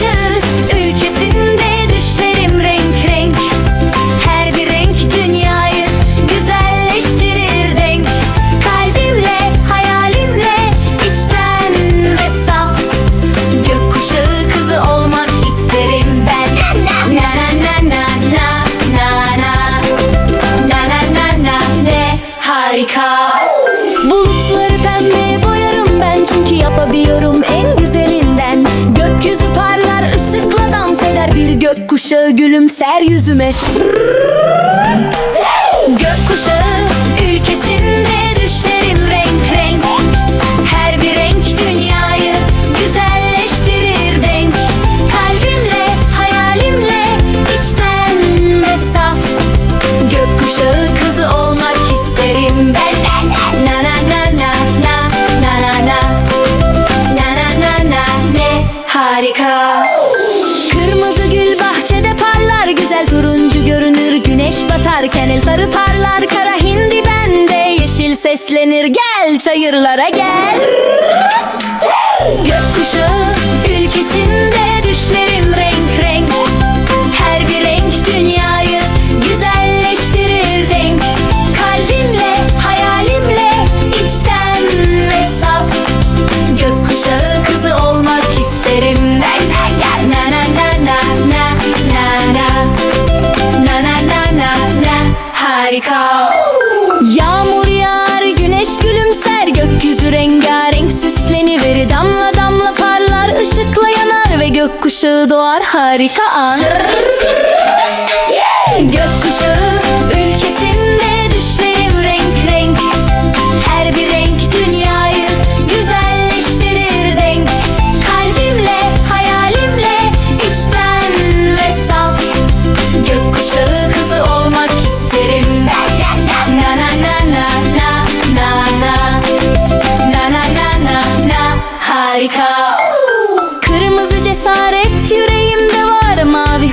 Yeah. Gökkuşağı gülümser yüzüme. Gökkuşağı. harika. Kırmızı gül bahçede parlar Güzel turuncu görünür. Güneş batarken El sarı parlar kara hindi bende. Yeşil seslenir gel çayırlara gel. Gökkuşağı ülkesin Gökkuşağı doğar harika an.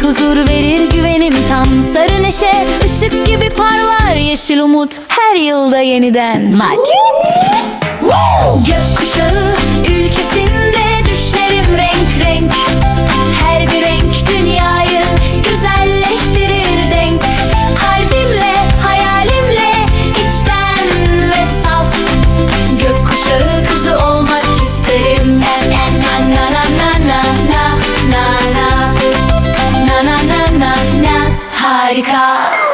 huzur verir güvenim tam Sarı neşe. Işık gibi parlar yeşil umut Her yılda yeniden. Maci mighty car.